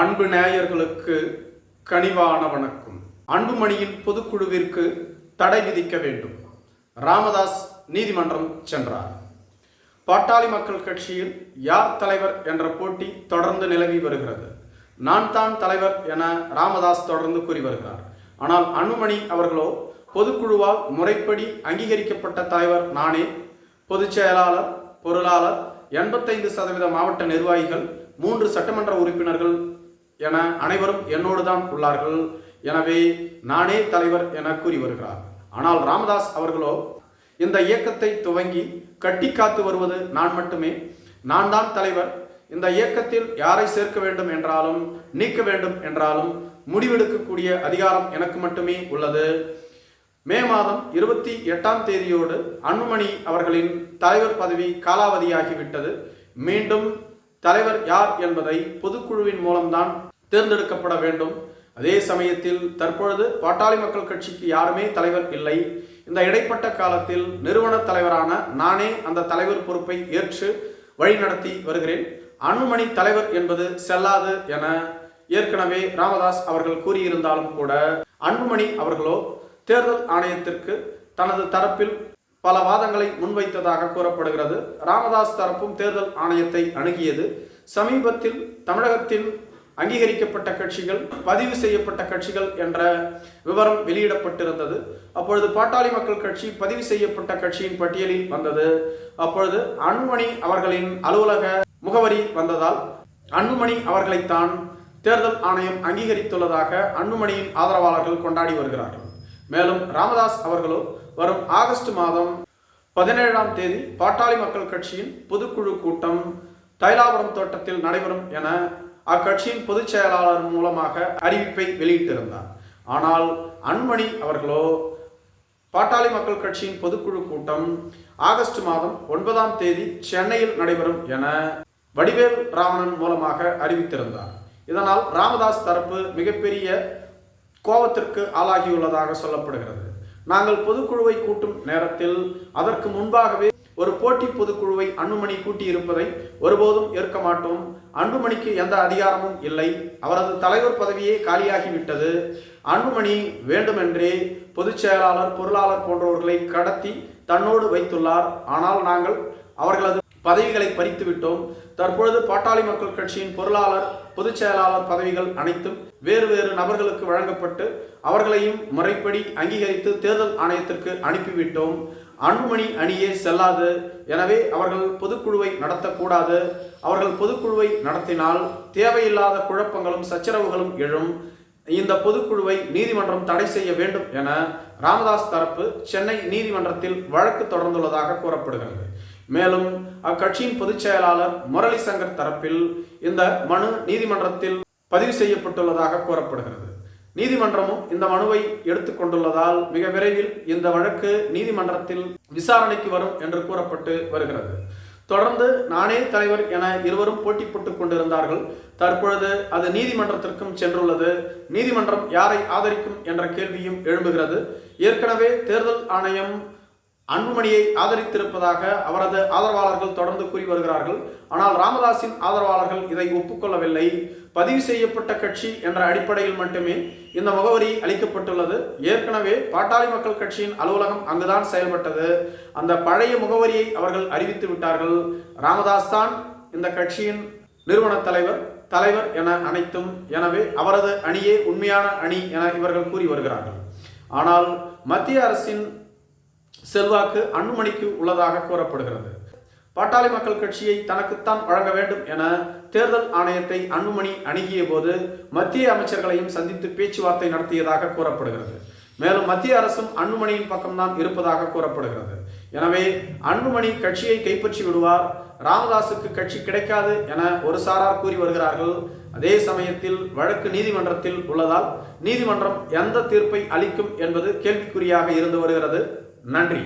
அன்பு நேயர்களுக்கு கனிவான வணக்கம். அன்புமணியின் பொதுக்குழுவிற்கு தடை விதிக்க வேண்டும். ராமதாஸ் நீதிமன்றம் சென்றார். பாட்டாளி மக்கள் கட்சியில் யார் தலைவர் என்ற போட்டி தொடர்ந்து நிலவி வருகிறது. நான் தான் தலைவர் என ராமதாஸ் தொடர்ந்து கூறி வருகிறார். ஆனால் அன்புமணி அவர்களோ பொதுக்குழுவால் முறைப்படி அங்கீகரிக்கப்பட்ட தலைவர் நானே. பொதுச் செயலாளர் பொருளாளர் எண்பத்தைந்து சதவீத மாவட்ட நிர்வாகிகள் மூன்று சட்டமன்ற உறுப்பினர்கள் என அனைவரும் என்னோடு தான் உள்ளார்கள். எனவே நானே தலைவர் என கூறி வருகிறார். ஆனால் ராமதாஸ் அவர்களோ இந்த இயக்கத்தை துவங்கி கட்டி காத்து வருவது நான் மட்டுமே. நான் தான் தலைவர். இந்த இயக்கத்தில் யாரை சேர்க்க வேண்டும் என்றாலும் நீக்க வேண்டும் என்றாலும் முடிவெடுக்கக்கூடிய அதிகாரம் எனக்கு மட்டுமே உள்ளது. மே மாதம் இருபத்தி எட்டாம் தேதியோடு அன்புமணி அவர்களின் தலைவர் பதவி காலாவதியாகிவிட்டது. மீண்டும் தலைவர் யார் என்பதை பொதுக்குழுவின் மூலம்தான் தேர்ந்தெடுக்கப்பட வேண்டும். அதே சமயத்தில் தற்பொழுது பாட்டாளி மக்கள் கட்சிக்கு யாருமே தலைவர் இல்லை. இந்த இடைப்பட்ட காலத்தில் நிறுவன தலைவரான நானே அந்த தலைவர் பொறுப்பை ஏற்று வழிநடத்தி வருகிறேன். அன்புமணி தலைவர் என்பது செல்லாது என ஏற்கனவே ராமதாஸ் அவர்கள் கூறியிருந்தாலும் கூட அன்புமணி அவர்களோ தேர்தல் ஆணையத்திற்கு தனது தரப்பில் பல வாதங்களை முன்வைத்ததாக கூறப்படுகிறது. ராமதாஸ் தரப்பும் தேர்தல் ஆணையத்தை அணுகியது. சமீபத்தில் தமிழகத்தில் அங்கீகரிக்கப்பட்ட கட்சிகள் பதிவு செய்யப்பட்ட கட்சிகள் என்ற விவரம் வெளியிடப்பட்டிருந்தது. அப்பொழுது பாட்டாளி மக்கள் கட்சி பதிவு செய்யப்பட்ட கட்சியின் பட்டியலில் வந்தது. அப்பொழுது அன்புமணி அவர்களின் அலுவலக முகவரி வந்ததால் அன்புமணி அவர்களைத்தான் தேர்தல் ஆணையம் அங்கீகரித்துள்ளதாக அன்புமணியின் ஆதரவாளர்கள் கொண்டாடி வருகிறார்கள். மேலும் ராமதாஸ் அவர்களோ வரும் ஆகஸ்ட் மாதம் பதினேழாம் தேதி பாட்டாளி மக்கள் கட்சியின் பொதுக்குழு கூட்டம் தைலாபுரம் தோட்டத்தில் நடைபெறும் என அக்கட்சியின் பொதுச் செயலாளர் மூலமாக அறிவிப்பை வெளியிட்டிருந்தார். ஆனால் அன்மணி அவர்களோ பாட்டாளி மக்கள் கட்சியின் பொதுக்குழு கூட்டம் ஆகஸ்ட் மாதம் ஒன்பதாம் தேதி சென்னையில் நடைபெறும் என வடிவேல் ராவணன் மூலமாக அறிவித்திருந்தார். இதனால் ராமதாஸ் தரப்பு மிகப்பெரிய கோபத்திற்கு ஆளாகியுள்ளதாக சொல்லப்படுகிறது. நாங்கள் பொதுக்குழுவை கூட்டும் நேரத்தில் அதற்கு முன்பாகவே ஒரு போட்டி பொதுக்குழுவை அன்புமணி கூட்டியிருப்பதை ஒருபோதும் ஏற்க மாட்டோம். அன்புமணிக்கு எந்த அதிகாரமும் இல்லை. அவரது தலைவர் பதவியே காலியாகிவிட்டது. அன்புமணி வேண்டுமென்றே பொதுச் செயலாளர் பொருளாளர் போன்றவர்களை கடத்தி தன்னோடு வைத்துள்ளார். ஆனால் நாங்கள் அவர்களது பதவிகளை பறித்து விட்டோம் தற்பொழுது பாட்டாளி மக்கள் கட்சியின் பொருளாளர் பொதுச் செயலாளர் பதவிகள் அனைத்தும் வேறு வேறு நபர்களுக்கு வழங்கப்பட்டு அவர்களையும் முறைப்படி அங்கீகரித்து தேர்தல் ஆணையத்திற்கு அனுப்பிவிட்டோம். அன்புமணி அணியே செல்லாது. எனவே அவர்கள் பொதுக்குழுவை நடத்தக்கூடாது. அவர்கள் பொதுக்குழுவை நடத்தினால் தேவையில்லாத குழப்பங்களும் சச்சரவுகளும் எழும். இந்த பொதுக்குழுவை நீதிமன்றம் தடை செய்ய வேண்டும் என ராமதாஸ் தரப்பு சென்னை நீதிமன்றத்தில் வழக்கு தொடர்ந்துள்ளதாக கூறப்படுகிறது. மேலும் அக்கட்சியின் பொதுச் செயலாளர் முரளி சங்கர் தரப்பில் இந்த மனு நீதிமன்றத்தில் பதிவு செய்யப்பட்டுள்ளதாக கூறப்படுகிறது. நீதிமன்றமும் இந்த மனுவை எடுத்துக்கொண்டுள்ளதால் மிக விரைவில் இந்த வழக்கு நீதிமன்றத்தில் விசாரணைக்கு வரும் என்று கூறப்பட்டு வருகிறது. தொடர்ந்து நானே தலைவர் என இருவரும் போட்டி போட்டுக் கொண்டிருந்தார்கள். தற்பொழுது அது நீதிமன்றத்திற்கும் சென்றுள்ளது. நீதிமன்றம் யாரை ஆதரிக்கும் என்ற கேள்வியும் எழும்புகிறது. ஏற்கனவே தேர்தல் ஆணையம் அன்புமணியை ஆதரித்திருப்பதாக அவரது ஆதரவாளர்கள் தொடர்ந்து கூறி வருகிறார்கள். ஆனால் ராமதாஸின் ஆதரவாளர்கள் இதை ஒப்புக்கொள்ளவில்லை. பதிவு செய்யப்பட்ட கட்சி என்ற அடிப்படையில் மட்டுமே இந்த முகவரி அளிக்கப்பட்டுள்ளது. ஏற்கனவே பாட்டாளி மக்கள் கட்சியின் அலுவலகம் அங்குதான் செயல்பட்டது. அந்த பழைய முகவரியை அவர்கள் அறிவித்து விட்டார்கள். ராமதாஸ் தான் இந்த கட்சியின் நிறுவன தலைவர் தலைவர் என அனைத்தும். எனவே அவரது அணியே உண்மையான அணி என இவர்கள் கூறி வருகிறார்கள். ஆனால் மத்திய அரசின் செல்வாக்கு அன்புமணிக்கு உள்ளதாக கூறப்படுகிறது. பாட்டாளி மக்கள் கட்சியை தனக்குத்தான் வழங்க வேண்டும் என தேர்தல் ஆணையத்தை அன்புமணி அணுகிய போது மத்திய அமைச்சர்களையும் சந்தித்து பேச்சுவார்த்தை நடத்தியதாக கூறப்படுகிறது. மேலும் மத்திய அரசும் அன்புமணியின் பக்கம்தான் இருப்பதாக கூறப்படுகிறது. எனவே அன்புமணி கட்சியை கைப்பற்றி விடுவார் ராமதாசுக்கு கட்சி கிடைக்காது என ஒரு சாரார் கூறி வருகிறார்கள். அதே சமயத்தில் வழக்கு நீதிமன்றத்தில் உள்ளதால் நீதிமன்றம் எந்த தீர்ப்பை அளிக்கும் என்பது கேள்விக்குறியாக இருந்து வருகிறது. நன்றி.